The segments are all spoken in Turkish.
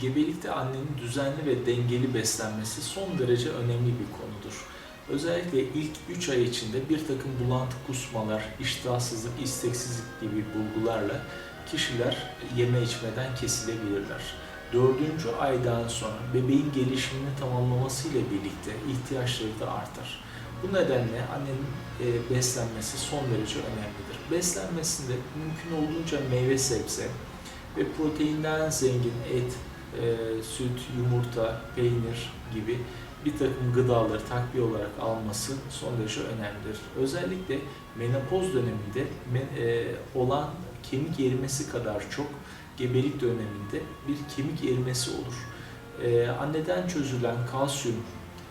Gebelikte annenin düzenli ve dengeli beslenmesi son derece önemli bir konudur. Özellikle ilk 3 ay içinde bir takım bulantı kusmalar, iştahsızlık, isteksizlik gibi bulgularla kişiler yeme içmeden kesilebilirler. Dördüncü aydan sonra bebeğin gelişimini tamamlamasıyla birlikte ihtiyaçları da artar. Bu nedenle annenin e, beslenmesi son derece önemlidir. Beslenmesinde mümkün olduğunca meyve sebze ve proteinden zengin et, e, süt, yumurta, peynir gibi bir takım gıdaları takviye olarak alması son derece önemlidir. Özellikle menopoz döneminde e, olan kemik erimesi kadar çok gebelik döneminde bir kemik erimesi olur. E, anneden çözülen kalsiyum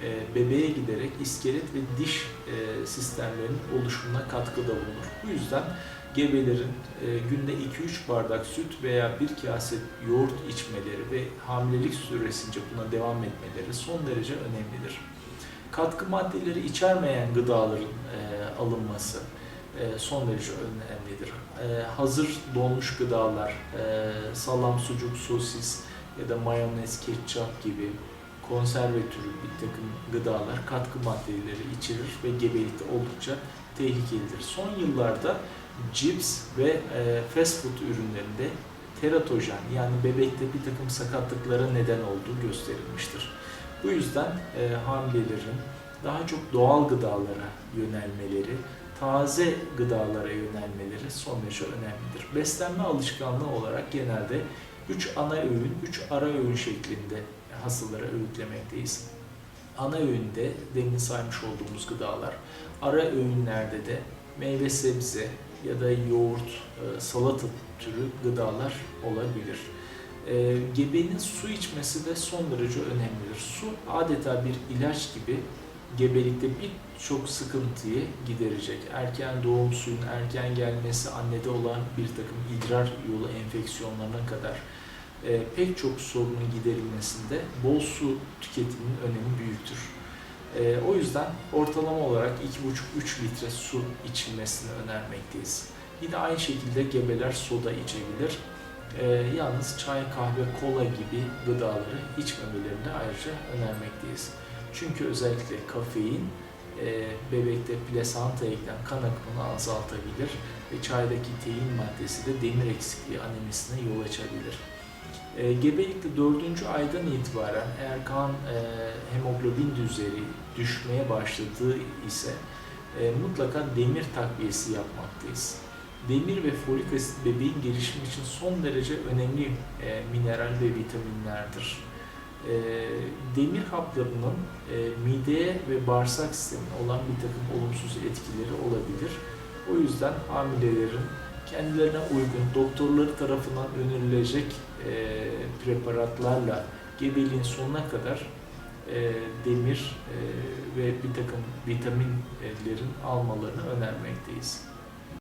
e, bebeğe giderek iskelet ve diş e, sistemlerinin oluşumuna katkıda bulunur. Bu yüzden gebelerin e, günde 2-3 bardak süt veya bir kase yoğurt içmeleri ve hamilelik süresince buna devam etmeleri son derece önemlidir. Katkı maddeleri içermeyen gıdaların e, alınması e, son derece önemlidir. E, hazır donmuş gıdalar, e, salam, sucuk, sosis ya da mayonez, ketçap gibi konserve türü bir takım gıdalar katkı maddeleri içerir ve gebelikte oldukça tehlikelidir. Son yıllarda cips ve e, fast food ürünlerinde teratojen yani bebekte bir takım sakatlıklara neden olduğu gösterilmiştir. Bu yüzden e, hamilelerin daha çok doğal gıdalara yönelmeleri, taze gıdalara yönelmeleri son derece önemlidir. Beslenme alışkanlığı olarak genelde 3 ana öğün, 3 ara öğün şeklinde hastalara öğütlemekteyiz. Ana öğünde demin saymış olduğumuz gıdalar, ara öğünlerde de meyve sebze ya da yoğurt, e, salata türü gıdalar olabilir. E, Gebenin su içmesi de son derece önemlidir. Su adeta bir ilaç gibi gebelikte birçok sıkıntıyı giderecek. Erken doğum suyun erken gelmesi, annede olan bir takım idrar yolu enfeksiyonlarına kadar e, pek çok sorunun giderilmesinde bol su tüketiminin önemi büyüktür. E, o yüzden ortalama olarak 2,5-3 litre su içilmesini önermekteyiz. Yine aynı şekilde gebeler soda içebilir. E, yalnız çay, kahve, kola gibi gıdaları içmemelerini ayrıca önermekteyiz. Çünkü özellikle kafein e, bebekte plasantaya giden kan akımını azaltabilir ve çaydaki tein maddesi de demir eksikliği anemisine yol açabilir. E, gebelikte 4. aydan itibaren eğer kan e, hemoglobin düzeyi düşmeye başladığı ise mutlaka demir takviyesi yapmaktayız. Demir ve folik asit bebeğin gelişimi için son derece önemli mineral ve vitaminlerdir. E, demir haplarının e, mideye ve bağırsak sistemine olan bir takım olumsuz etkileri olabilir. O yüzden hamilelerin kendilerine uygun doktorları tarafından önerilecek e, preparatlarla gebeliğin sonuna kadar e, demir e, ve bir takım vitaminlerin almalarını önermekteyiz.